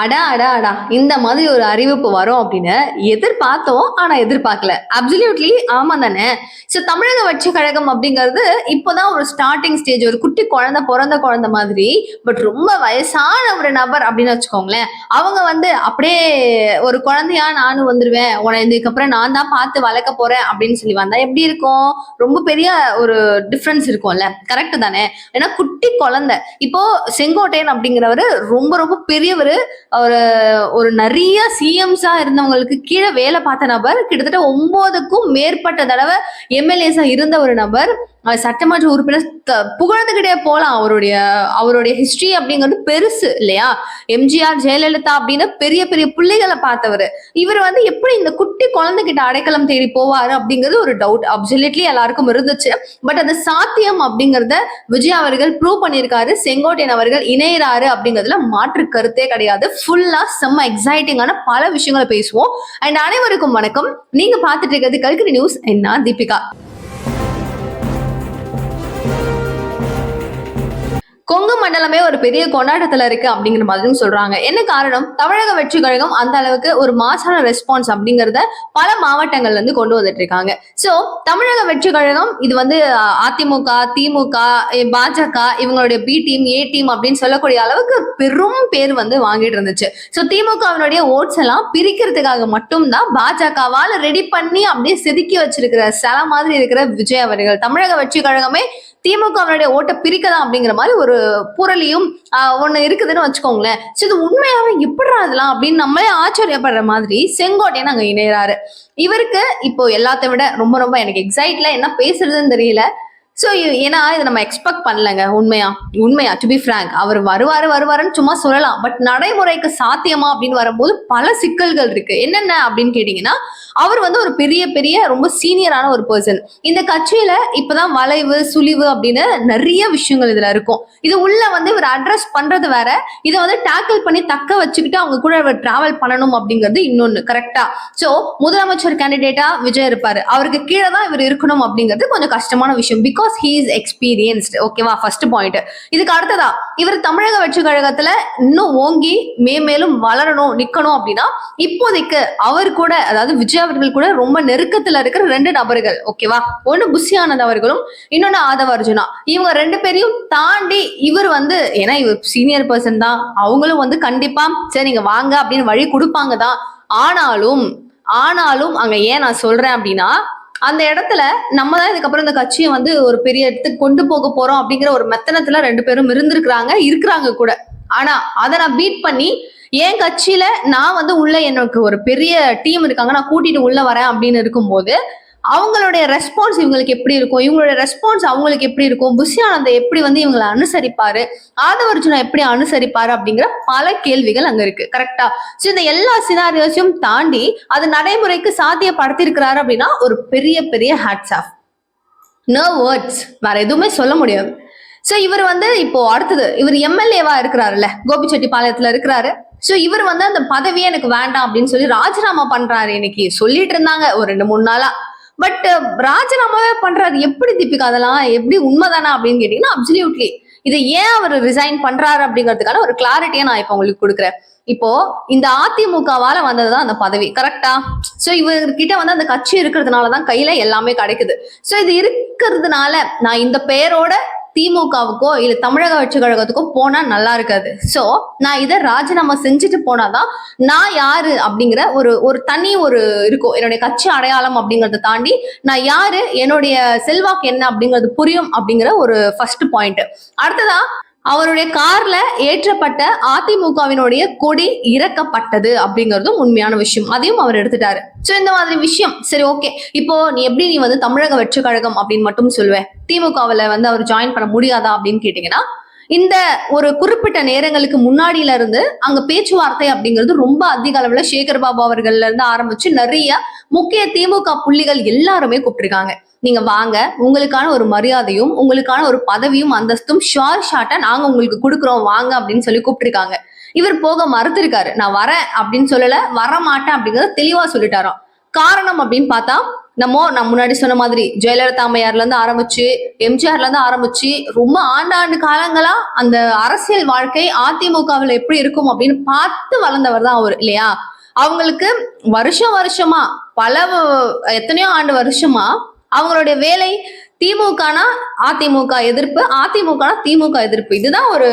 அடா அடா அடா இந்த மாதிரி ஒரு அறிவிப்பு வரும் அப்படின்னு எதிர்பார்த்தோம் ஆனா எதிர்பார்க்கல. அப்சல்யூட்லி ஆமா தானே? ஸோ தமிழக வட்சி கழகம் அப்படிங்கிறது இப்போதான் ஒரு ஸ்டார்டிங் ஸ்டேஜ் ஒரு குட்டி குழந்தை பிறந்த குழந்தை மாதிரி பட் ரொம்ப வயசான ஒரு நபர் அப்படின்னு வச்சுக்கோங்களேன். அவங்க வந்து அப்படியே ஒரு குழந்தையா நானும் வந்துருவேன் உன இதுக்கப்புறம் நான் தான் பார்த்து வளர்க்க போறேன் அப்படின்னு சொல்லி வந்தா எப்படி இருக்கும்? ரொம்ப பெரிய ஒரு டிஃப்ரென்ஸ் இருக்கும்ல. கரெக்ட் தானே? ஏன்னா குட்டி குழந்தை. இப்போ செங்கோட்டையன் அப்படிங்கிறவர் ரொம்ப ரொம்ப பெரியவர் ஒரு ஒரு நிறைய சிஎம்ஸா இருந்தவங்களுக்கு கீழே வேலை பார்த்த நபர் கிட்டத்தட்ட ஒன்பதுக்கும் மேற்பட்ட தடவை எம்எல்ஏஸா இருந்த ஒரு நபர். சட்டமன்ற உறுப்பினர் புகழ்ந்துகிட்டே போலாம். அவருடைய அவருடைய ஹிஸ்டரி அப்படிங்கிறது பெருசு இல்லையா? எம்ஜிஆர் ஜெயலலிதா அப்படின்னு பெரிய பெரிய பிள்ளைகளை பார்த்தவர். இவர் வந்து எப்படி இந்த குட்டி குழந்தைகிட்ட அடைக்கலம் தேடி போவாரு அப்படிங்கிறது ஒரு டவுட் அப்சல்யூட்லி எல்லாருக்கும் இருந்துச்சு. பட் அது சாத்தியம் அப்படிங்கிறத விஜய் அவர்கள் ப்ரூவ் பண்ணியிருக்காரு. செங்கோட்டையன் அவர்கள் இணையறாரு அப்படிங்கிறதுல மாற்று கருத்தே கிடையாது. ஃபுல்லா செம்ம எக்ஸைட்டிங்கான பல விஷயங்களை பேசுவோம். அண்ட் அனைவருக்கும் வணக்கம். நீங்க பாத்துட்டு இருக்கிறது கல்கரி நியூஸ். என்ன தீபிகா. கொங்கு மண்டலமே ஒரு பெரிய கொண்டாட்டத்துல இருக்கு அப்படிங்கிற மாதிரியும் சொல்றாங்க. என்ன காரணம்? தமிழக வெற்றி கழகம் அந்த அளவுக்கு ஒரு மாசான ரெஸ்பான்ஸ் அப்படிங்கறத பல மாவட்டங்கள்ல இருந்து கொண்டு வந்துட்டு இருக்காங்க. சோ தமிழக வெற்றி கழகம் இது வந்து அதிமுக திமுக பாஜக இவங்களுடைய பி டீம் ஏ டீம் அப்படின்னு சொல்லக்கூடிய அளவுக்கு பெரும் பேர் வந்து வாங்கிட்டு இருந்துச்சு. சோ திமுகவினுடைய ஓட்ஸ் எல்லாம் பிரிக்கிறதுக்காக மட்டும்தான் பாஜகவால ரெடி பண்ணி அப்படியே செதுக்கி வச்சிருக்கிற சில மாதிரி இருக்கிற விஜய் அவர்கள். தமிழக வெற்றி கழகமே திமுகவினுடைய ஓட்டை பிரிக்கலாம் அப்படிங்கிற மாதிரி ஒரு புரளியும் ஒண்ணு இருக்குதுன்னு வச்சுக்கோங்களேன். சோ இது உண்மையாவே எப்படிடா அதெல்லாம் அப்படின்னு நம்மளே ஆச்சரியப்படுற மாதிரி செங்கோட்டையன் அங்க இணையறாரு. இவருக்கு இப்போ எல்லாத்தை விட ரொம்ப ரொம்ப எனக்கு எக்ஸைட்ல என்ன பேசுறதுன்னு தெரியல. ஸோ ஏன்னா இதை நம்ம எக்ஸ்பெக்ட் பண்ணலங்க. உண்மையா? உண்மையா? டு பி ஃப்ரேங்க் அவர் வருவாரு வருவாருன்னு சும்மா சொல்லலாம். பட் நடைமுறைக்கு சாத்தியமா அப்படின்னு வரும்போது பல சிக்கல்கள் இருக்கு. என்னென்ன அப்படின்னு கேட்டீங்கன்னா அவர் வந்து ஒரு பெரிய பெரிய ரொம்ப சீனியரான ஒரு பர்சன் இந்த கட்சியில இப்பதான் வளைவு சுழிவு அப்படின்னு நிறைய விஷயங்கள் இதுல இருக்கும். இது உள்ள வந்து இவர் அட்ரஸ் பண்றது வேற. இதை வந்து டேக்கிள் பண்ணி தக்க வச்சுக்கிட்டு அவங்க கூட இவர் டிராவல் பண்ணணும் அப்படிங்கிறது இன்னொன்னு. கரெக்டா ஸோ முதலமைச்சர் கேண்டிடேட்டா விஜய் இருப்பாரு. அவருக்கு கீழே தான் இவர் இருக்கணும் அப்படிங்கிறது கொஞ்சம் கஷ்டமான விஷயம். பிகாஸ் ஹீ இஸ் எக்ஸ்பீரியன்ஸ்ட் ஓகேவா ஃபர்ஸ்ட் பாயிண்ட் இதுக்கு அடுத்ததா இவர் தமிழக வெற்றி கழகத்துல இன்னும் ஓங்கி மேமேலும் வளரணும் நிக்கணும் அப்படின்னா இப்போதைக்கு அவர் கூட அதாவது விஜய் அவர்கள் கூட ரொம்ப நெருக்கத்துல இருக்கிற ரெண்டு நபர்கள். ஓகேவா ஒன்னு புஷி ஆனந்த் அவர்களும் இன்னொன்னு ஆதவ அர்ஜுனா. இவங்க ரெண்டு பேரையும் தாண்டி இவர் வந்து ஏன்னா இவர் சீனியர் பர்சன் தான். அவங்களும் வந்து கண்டிப்பா சரி நீங்க வாங்க அப்படின்னு வழி கொடுப்பாங்க தான். ஆனாலும் ஆனாலும் அங்க ஏன் நான் சொல்றேன் அப்படின்னா அந்த இடத்துல நம்ம தான் இதுக்கப்புறம் இந்த கட்சியை வந்து ஒரு பெரிய இடத்துக்கு கொண்டு போக போறோம் அப்படிங்கிற ஒரு மெத்தனத்துல ரெண்டு பேரும் இருந்திருக்கிறாங்க இருக்கிறாங்க கூட. ஆனா அதை நான் பீட் பண்ணி என் கட்சியில நான் வந்து உள்ள எனக்கு ஒரு பெரிய டீம் இருக்காங்க நான் கூட்டிட்டு உள்ள வரேன் அப்படின்னு இருக்கும்போது அவங்களுடைய ரெஸ்பான்ஸ் இவங்களுக்கு எப்படி இருக்கும்? இவங்களுடைய ரெஸ்பான்ஸ் அவங்களுக்கு எப்படி இருக்கும்? புஷியானந்தை எப்படி வந்து இவங்களை அனுசரிப்பாரு? ஆதவர்ஜுனா எப்படி அனுசரிப்பாரு அப்படிங்கிற பல கேள்விகள் அங்க இருக்கு. கரெக்டா சோ இந்த எல்லா சினாரியோஸையும் தாண்டி அது நடைமுறைக்கு சாத்தியப்படுத்தியிருக்கிறாரு அப்படின்னா ஒரு பெரிய பெரிய ஹேட்ஸ் ஆஃப் நோ வேர்ட்ஸ் வேற எதுவுமே சொல்ல முடியாது. சோ இவர் வந்து இப்போ அடுத்தது இவர் எம்எல்ஏவா இருக்கிறாருல்ல? கோபிச்செட்டிப்பாளையத்துல இருக்கிறாரு. சோ இவர் வந்து அந்த பதவியே எனக்கு வேண்டாம் அப்படின்னு சொல்லி ராஜினாமா பண்றாரு. இன்னைக்கு சொல்லிட்டு இருந்தாங்க. ஒரு ரெண்டு மூணு நாளா. பட் uh, ராஜினாமாவே பண்றாரு. எப்படி தீபிகா அதெல்லாம்? எப்படி உண்மைதானா அப்படின்னு கேட்டீங்கன்னா அப்சல்யூட்லி இதை ஏன் அவர் ரிசைன் பண்றாரு அப்படிங்கிறதுக்கான ஒரு கிளாரிட்டியை நான் இப்போ உங்களுக்கு கொடுக்குறேன். இப்போ இந்த அதிமுகவால வந்ததுதான் அந்த பதவி கரெக்டா சோ இவர்கிட்ட வந்து அந்த கட்சி இருக்கிறதுனாலதான் கையில எல்லாமே கிடைக்குது. சோ இது இருக்கிறதுனால நான் இந்த பெயரோட திமுகவுக்கோ இல்ல தமிழக வெற்றி கழகத்துக்கோ போனா நல்லா இருக்காது. சோ நான் இதை ராஜினாமா செஞ்சுட்டு போனாதான் நான் யாரு அப்படிங்கிற ஒரு ஒரு தனி ஒரு இருக்கும் என்னுடைய கட்சி அடையாளம் அப்படிங்கறத தாண்டி நான் யாரு என்னுடைய செல்வாக்கு என்ன அப்படிங்கிறது புரியும் அப்படிங்கிற ஒரு ஃபர்ஸ்ட் பாயிண்ட் அடுத்ததா அவருடைய கார்ல ஏற்றப்பட்ட அதிமுகவினுடைய கொடி இறக்கப்பட்டது அப்படிங்கறதும் உண்மையான விஷயம். அதையும் அவர் எடுத்துட்டாரு. சோ இந்த மாதிரி விஷயம். சரி ஓகே இப்போ நீ எப்படி நீ வந்து தமிழக வெற்றி கழகம் அப்படின்னு மட்டும் சொல்லுவேன் திமுகவுல வந்து அவர் ஜாயின் பண்ண முடியாதா அப்படின்னு கேட்டீங்கன்னா இந்த ஒரு குறிப்பிட்ட நேரங்களுக்கு முன்னாடியில இருந்து அங்க பேச்சுவார்த்தை அப்படிங்கிறது ரொம்ப அதிக அளவுல சேகர் பாபு அவர்கள்ல இருந்து ஆரம்பிச்சு நிறைய முக்கிய திமுக புள்ளிகள் எல்லாருமே கூப்பிட்டிருக்காங்க. நீங்க வாங்க. உங்களுக்கான ஒரு மரியாதையும் உங்களுக்கான ஒரு பதவியும் அந்தஸ்தும் ஷார் ஷார்ட்டா நாங்க உங்களுக்கு கொடுக்குறோம். வாங்க அப்படின்னு சொல்லி கூப்பிட்டுருக்காங்க. இவர் போக மறுத்திருக்காரு. நான் வரேன் அப்படின்னு சொல்லல வர மாட்டேன் அப்படிங்கறத தெளிவா சொல்லிட்டாராம். காரணம் அப்படின்னு பார்த்தா நம்ம நான் முன்னாடி சொன்ன மாதிரி ஜெயலலிதா அம்மையார்ல இருந்து ஆரம்பிச்சு எம்ஜிஆர்ல இருந்து ஆரம்பிச்சு ரொம்ப ஆண்டாண்டு காலங்களா அந்த அரசியல் வாழ்க்கை அதிமுகவில் எப்படி இருக்கும் அப்படின்னு பார்த்து வளர்ந்தவர் தான் அவர் இல்லையா? அவங்களுக்கு வருஷம் வருஷமா பல எத்தனையோ ஆண்டு வருஷமா அவங்களுடைய வேலை திமுகனா அதிமுக எதிர்ப்பு அதிமுகனா திமுக எதிர்ப்பு. இதுதான் ஒரு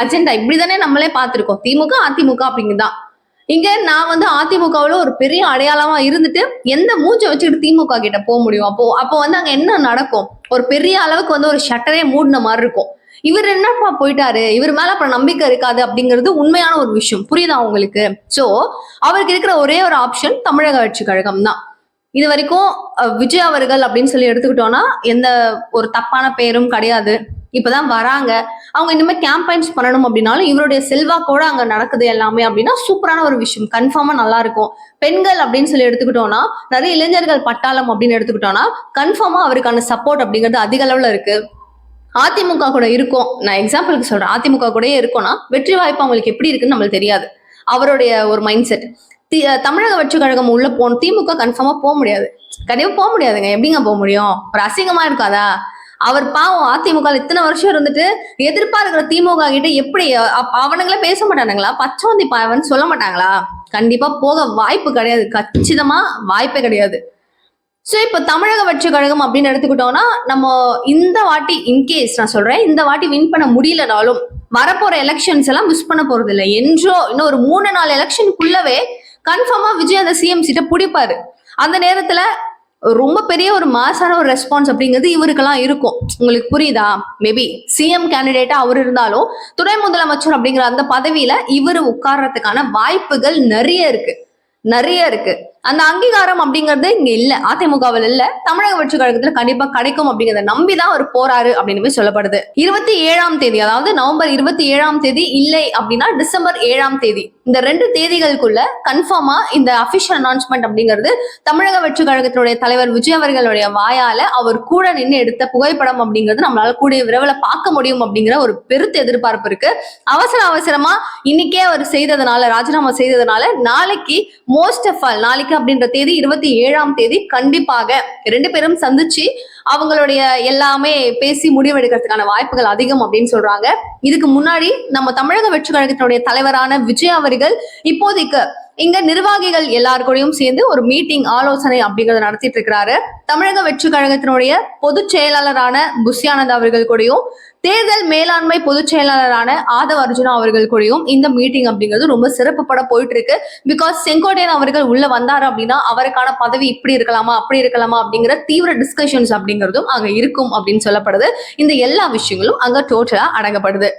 அஜெண்டா இப்படிதானே நம்மளே பார்த்திருக்கோம். திமுக அதிமுக அப்படிங்குதான் இங்க நான் வந்து அதிமுகவுல ஒரு பெரிய அடையாளமா இருந்துட்டு எந்த மூச்சை வச்சுக்கிட்டு திமுக கிட்ட போக முடியும்? அப்போ அப்போ வந்து அங்க என்ன நடக்கும்? ஒரு பெரிய அளவுக்கு வந்து ஒரு ஷட்டரே மூடின மாதிரி இருக்கும். இவர் என்னப்பா போயிட்டாரு? இவர் மேல அப்புறம் நம்பிக்கை இருக்காது அப்படிங்கிறது உண்மையான ஒரு விஷயம். புரியுதா உங்களுக்கு? சோ அவருக்கு இருக்கிற ஒரே ஒரு ஆப்ஷன் தமிழக ஆட்சி கழகம் தான் இது வரைக்கும் விஜய் அவர்கள் அப்படின்னு சொல்லி எடுத்துக்கிட்டோம்னா எந்த ஒரு தப்பான பெயரும் கிடையாது. இப்பதான் வராங்க. அவங்க இனிமேல் கேம்பெயின்ஸ் பண்ணணும் அப்படின்னாலும் இவருடைய செல்வாக்கோட அங்க நடக்குது எல்லாமே அப்படின்னா சூப்பரான ஒரு விஷயம். கன்ஃபார்மா நல்லா இருக்கும். பெண்கள் அப்படின்னு சொல்லி எடுத்துக்கிட்டோம்னா நிறைய இளைஞர்கள் பட்டாளம் அப்படின்னு எடுத்துக்கிட்டோம்னா கன்ஃபார்மா அவருக்கான சப்போர்ட் அப்படிங்கிறது அதிக அளவுல இருக்கு. அதிமுக கூட இருக்கும். நான் எக்ஸாம்பிளுக்கு சொல்றேன். அதிமுக கூடயே இருக்கும்னா வெற்றி வாய்ப்பு அவங்களுக்கு எப்படி இருக்குன்னு நம்மளுக்கு தெரியாது. அவருடைய ஒரு மைண்ட் செட் தமிழக வெற்றி கழகம் உள்ள போன திமுக கன்ஃபார்மா போக முடியாது. கண்டிப்பா போக முடியாதுங்க. எப்படிங்க போக முடியும்? ஒரு அசிங்கமா இருக்காதா? அவர் பாவம் அதிமுக இத்தனை வருஷம் இருந்துட்டு எதிர்ப்பா இருக்கிற திமுக கிட்ட எப்படி அப்- அவனுங்களே பேச மாட்டானுங்களா? பச்சோந்தி பாவன் சொல்ல மாட்டாங்களா? கண்டிப்பா போக வாய்ப்பு கிடையாது. கச்சிதமா வாய்ப்பே கிடையாது. சோ இப்போ தமிழக வெற்றி கழகம் அப்படின்னு எடுத்துக்கிட்டோம்னா நம்ம இந்த வாட்டி இன்கேஸ் நான் சொல்றேன் இந்த வாட்டி வின் பண்ண முடியலனாலும் வரப்போற எலெக்ஷன்ஸ் எல்லாம் மிஸ் பண்ண போறது இல்லை என்றோ இன்னும் ஒரு மூணு நாலு எலெக்ஷனுக்குள்ளவே கன்ஃபார்மா விஜய் அந்த சிஎம் சீட்டை பிடிப்பாரு. அந்த நேரத்துல ரொம்ப பெரிய ஒரு மாசான ஒரு ரெஸ்பான்ஸ் அப்படிங்கிறது இவருக்கெல்லாம் இருக்கும். உங்களுக்கு புரியுதா? மேபி சிஎம் கேண்டிடேட்டா அவர் இருந்தாலும் துணை முதலமைச்சர் அப்படிங்கிற அந்த பதவியில இவர் உட்கார்றதுக்கான வாய்ப்புகள் நிறைய இருக்கு. நிறைய இருக்கு. அந்த அங்கீகாரம் அப்படிங்கிறது இங்க இல்ல. அதிமுகவில் இல்ல. தமிழக வெற்றி கழகத்துல கண்டிப்பா கிடைக்கும் அப்படிங்கறத நம்பிதான் அவர் போறாரு அப்படின்னு சொல்லப்படுது. இருபத்தி ஏழாம் தேதி அதாவது நவம்பர் இருபத்தி ஏழாம் தேதி இல்லை அப்படின்னா டிசம்பர் ஏழாம் தேதி. இந்த ரெண்டு தேதிகளுக்குள்ள கன்ஃபார்மா இந்த அபிஷியல் அனௌன்ஸ்மெண்ட் அப்படிங்கிறது தமிழக வெற்றி கழகத்தினுடைய தலைவர் விஜய் அவர்களுடைய வாயால அவர் கூட நின்று எடுத்த புகைப்படம் அப்படிங்கிறது நம்மளால கூடிய விரைவில் பார்க்க முடியும் அப்படிங்கிற ஒரு பெருத்த எதிர்பார்ப்பு இருக்கு. அவசர அவசரமா இன்னைக்கே அவர் செய்ததுனால ராஜினாமா செய்ததுனால நாளைக்கு மோஸ்ட் ஆஃப் ஆல் நாளைக்கு அப்படின்ற தேதி இருபத்தி ஏழாம் தேதி கண்டிப்பாக ரெண்டு பேரும் சந்திச்சு அவங்களுடைய எல்லாமே பேசி முடிவெடுக்கிறதுக்கான வாய்ப்புகள் அதிகம் அப்படின்னு சொல்றாங்க. இதுக்கு முன்னாடி நம்ம தமிழக வெற்றி கழகத்தினுடைய தலைவரான விஜய் அவர்கள் இப்போதைக்கு இங்க நிர்வாகிகள் எல்லாருக்கூடையும் சேர்ந்து ஒரு மீட்டிங் ஆலோசனை அப்படிங்கறத நடத்திட்டு இருக்கிறாரு. தமிழக வெற்றி கழகத்தினுடைய பொதுச் செயலாளரான புஷ்யானந்த் அவர்கள் கூடயும் தேர்தல் மேலாண்மை பொதுச் செயலாளரான ஆதவ அர்ஜுனா அவர்கள் கூடயும் இந்த மீட்டிங் அப்படிங்கிறது ரொம்ப சிறப்புப்பட போயிட்டு இருக்கு. பிகாஸ் செங்கோட்டையன் அவர்கள் உள்ள வந்தாரு அப்படின்னா அவருக்கான பதவி இப்படி இருக்கலாமா அப்படி இருக்கலாமா அப்படிங்கிற தீவிர டிஸ்கஷன்ஸ் அப்படிங்கிறதும் அங்க இருக்கும் அப்படின்னு சொல்லப்படுது. இந்த எல்லா விஷயங்களும் அங்க டோட்டலா அடங்கப்படுது.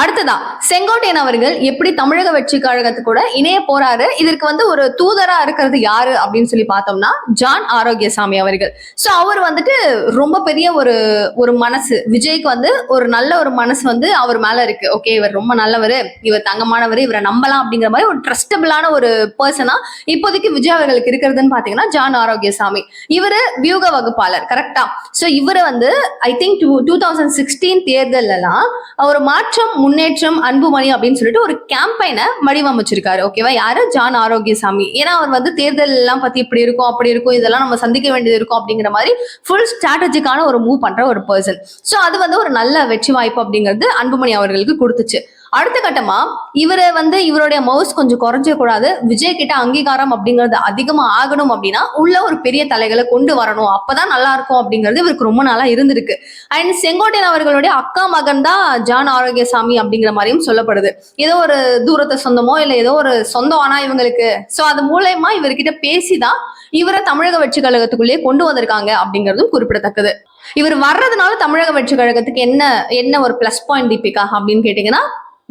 அடுத்ததா செங்கோட்டையன் அவர்கள் எப்படி தமிழக வெற்றி கழகத்து கூட இணைய போறாரு இதற்கு வந்து ஒரு தூதரா இருக்கிறது யாரு அப்படின்னு சொல்லி பார்த்தோம்னா ஜான் ஆரோக்கியசாமி அவர்கள். சோ அவர் வந்துட்டு ரொம்ப பெரிய ஒரு ஒரு மனசு. விஜய்க்கு வந்து ஒரு நல்ல ஒரு மனசு வந்து அவர் மேல இருக்கு. ஓகே இவர் ரொம்ப நல்லவர் இவர் தங்கமானவர் இவரை நம்பலாம் அப்படிங்கிற மாதிரி ஒரு ட்ரஸ்டபிளான ஒரு பர்சனா இப்போதைக்கு விஜய் அவர்களுக்கு இருக்கிறதுன்னு பாத்தீங்கன்னா ஜான் ஆரோக்கியசாமி. இவரு வியூக வகுப்பாளர் கரெக்டா சோ இவரை வந்து I think two two thousand sixteen தேர்தல்லாம் ஒரு மாற்றம் முன்னேற்றம் அன்புமணி அப்படின்னு சொல்லிட்டு ஒரு கேம்பெயினை வடிவமைச்சிருக்காரு. ஓகேவா யாரு? ஜான் ஆரோக்கியசாமி. ஏன்னா அவர் வந்து தேர்தல் எல்லாம் பத்தி இப்படி இருக்கும் அப்படி இருக்கும் இதெல்லாம் நம்ம சந்திக்க வேண்டியது இருக்கும் அப்படிங்கிற மாதிரி ஃபுல் ஸ்ட்ராட்டஜிக்கான ஒரு மூவ் பண்ற ஒரு பர்சன் சோ அது வந்து ஒரு நல்ல வெற்றி வாய்ப்பு அப்படிங்கிறது அன்புமணி அவர்களுக்கு கொடுத்துச்சு. அடுத்த கட்டமா இவரை வந்து இவருடைய மவுஸ் கொஞ்சம் குறைஞ்ச கூடாது. விஜய் கிட்ட அங்கீகாரம் அப்படிங்கிறது அதிகமா ஆகணும் அப்படின்னா உள்ள ஒரு பெரிய தலைகளை கொண்டு வரணும். அப்பதான் நல்லா இருக்கும் அப்படிங்கிறது இவருக்கு ரொம்ப நாளா இருந்திருக்கு. அண்ட் செங்கோட்டையன் அவர்களுடைய அக்கா மகன் தான் ஜான் ஆரோக்கியசாமி அப்படிங்கிற மாதிரியும் சொல்லப்படுது. ஏதோ ஒரு தூரத்தை சொந்தமோ இல்ல ஏதோ ஒரு சொந்தம் ஆனா இவங்களுக்கு. சோ அது மூலயமா இவர்கிட்ட பேசிதான் இவரை தமிழக வெற்றி கழகத்துக்குள்ளேயே கொண்டு வந்திருக்காங்க அப்படிங்கிறதும் குறிப்பிடத்தக்கது. இவர் வர்றதுனால தமிழக வெற்றி கழகத்துக்கு என்ன என்ன ஒரு பிளஸ் பாயிண்ட் தீபிகா அப்படின்னு கேட்டீங்கன்னா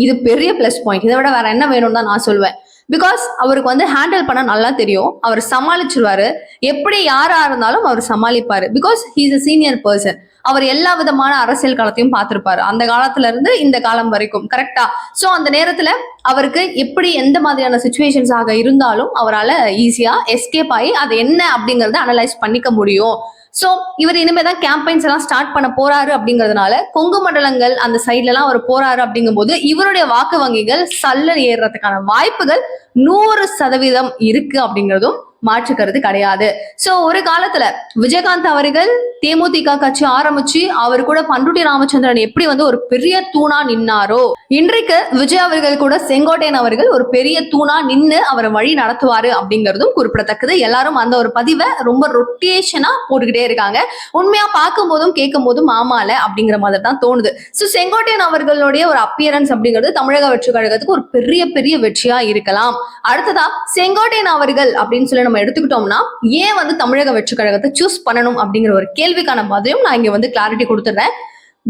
இது பெரிய பிளஸ் பாயிண்ட் இதை விட வேற என்ன வேணும்னு தான் நான் சொல்வேன். பிகாஸ் அவருக்கு வந்து ஹேண்டில் பண்ண நல்லா தெரியும். அவர் சமாளிச்சிருவாரு. எப்படி யாரா இருந்தாலும் அவர் சமாளிப்பாரு. Because he's a senior person அவர் எல்லா விதமான அரசியல் காலத்தையும் பார்த்திருப்பாரு. அந்த காலத்துல இருந்து இந்த காலம் வரைக்கும். கரெக்டா சோ அந்த நேரத்துல அவருக்கு எப்படி எந்த மாதிரியான சுச்சுவேஷன்ஸ் ஆக இருந்தாலும் அவரால் ஈஸியா எஸ்கேப் ஆகி அது என்ன அப்படிங்கறத அனலைஸ் பண்ணிக்க முடியும். சோ இவர் இனிமேதான் கேம்பெயின்ஸ் எல்லாம் ஸ்டார்ட் பண்ண போறாரு அப்படிங்கறதுனால கொங்கு மண்டலங்கள் அந்த சைட்ல எல்லாம் அவர் போறாரு அப்படிங்கும்போது இவருடைய வாக்கு வங்கிகள் சல்லன் ஏறுறதுக்கான வாய்ப்புகள் நூறு சதவீதம் இருக்கு அப்படிங்கிறதும் மாற்றுக்கிறது கிடையாது. சோ ஒரு காலத்துல விஜயகாந்த் அவர்கள் தேமுதிக கட்சி ஆரம்பிச்சு அவர் கூட பண்ருட்டி ராமச்சந்திரன் எப்படி வந்து ஒரு பெரிய தூணா நின்னாரோ இன்றைக்கு விஜய் அவர்கள் கூட செங்கோட்டையன் அவர்கள் ஒரு பெரிய தூணா நின்னு அவரை வழி நடத்துவாரு அப்படிங்கிறதும் குறிப்பிடத்தக்கது. எல்லாரும் அந்த ஒரு பதிவை ரொம்ப ரொட்டேஷனா போட்டுக்கிட்டே இருக்காங்க. உண்மையா பார்க்கும் போதும் கேட்கும் போதும் ஆமால அப்படிங்கிற மாதிரி தான் தோணுது. சோ செங்கோட்டையன் அவர்களுடைய ஒரு அப்பியரன்ஸ் அப்படிங்கிறது தமிழக வெற்றி கழகத்துக்கு ஒரு பெரிய பெரிய வெற்றியா இருக்கலாம். அடுத்ததா செங்கோட்டையன் அவர்கள் அப்படின்னு சொல்லி நம்ம எடுத்துக்கிட்டோம்னா ஏன் வந்து தமிழக வெற்றி கழகத்தை சூஸ் பண்ணணும் அப்படிங்கிற ஒரு கேள்விக்கான பதிலும் நான் இங்க வந்து கிளாரிட்டி கொடுத்துறேன்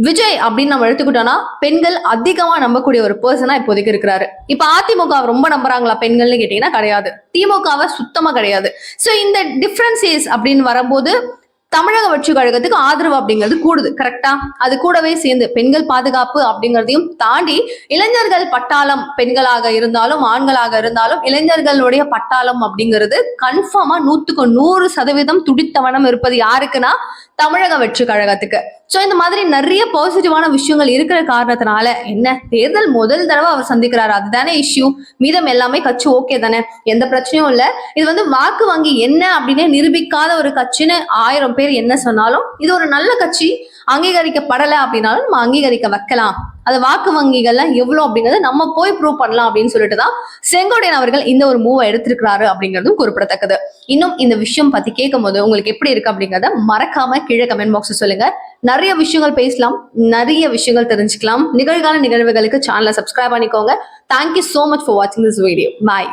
விஜய் அப்படின்னு நம்ம எடுத்துக்கிட்டோம்னா பெண்கள் அதிகமா நம்பக்கூடிய ஒரு பர்சனா இப்போதைக்கு இருக்கிறாரு. இப்ப அதிமுக ரொம்ப நம்புறாங்களா பெண்கள்னு கேட்டீங்கன்னா கிடையாது. திமுகவை சுத்தமா கிடையாது. சோ இந்த டிஃபரன்சியஸ் அப்படின்னு வரும்போது தமிழக வெற்றி கழகத்துக்கு ஆதரவு அப்படிங்கிறது கூடுது கரெக்டா அது கூடவே சேர்ந்து பெண்கள் பாதுகாப்பு அப்படிங்கிறதையும் தாண்டி இளைஞர்கள் பட்டாளம் பெண்களாக இருந்தாலும் ஆண்களாக இருந்தாலும் இளைஞர்களுடைய பட்டாளம் அப்படிங்கிறது கன்ஃபார்மா நூத்துக்கு நூறு சதவீதம் துடித்தவனம் இருப்பது யாருக்குன்னா தமிழக வெற்றி கழகத்துக்கு. ஸோ இந்த மாதிரி நிறைய பாசிட்டிவான விஷயங்கள் இருக்கிற காரணத்தினால என்ன? தேர்தல் முதல் தடவை அவர் சந்திக்கிறாரு. அதுதானே இஷ்யூ மீதம் எல்லாமே கட்சி ஓகே தானே? எந்த பிரச்சனையும் இல்லை. இது வந்து வாக்கு வங்கி என்ன அப்படின்னே நிரூபிக்காத ஒரு கட்சின்னு ஆயிரம் பேர் என்ன சொன்னாலும் இது ஒரு நல்ல கட்சி. அங்கீகரிக்கப்படலை அப்படின்னாலும் நம்ம அங்கீகரிக்க வைக்கலாம். அந்த வாக்கு வங்கிகள்லாம் எவ்வளவு அப்படிங்கறத நம்ம போய் ப்ரூவ் பண்ணலாம் அப்படின்னு சொல்லிட்டு தான் செங்கோடையன் அவர்கள் இந்த ஒரு மூவை எடுத்திருக்கிறாரு அப்படிங்கிறதும் குறிப்பிடத்தக்கது. இன்னும் இந்த விஷயம் பத்தி கேட்கும் போது உங்களுக்கு எப்படி இருக்கு அப்படிங்கறத மறக்காம கீழே கமெண்ட் பாக்ஸ் சொல்லுங்க. நிறைய விஷயங்கள் பேசலாம் நிறைய விஷயங்கள் தெரிஞ்சுக்கலாம். நிகழ்கால நிகழ்வுகளுக்கு சேனலை சப்ஸ்கிரைப் பண்ணிக்கோங்க. Thank you so much for வாட்சிங் திஸ் வீடியோ பாய்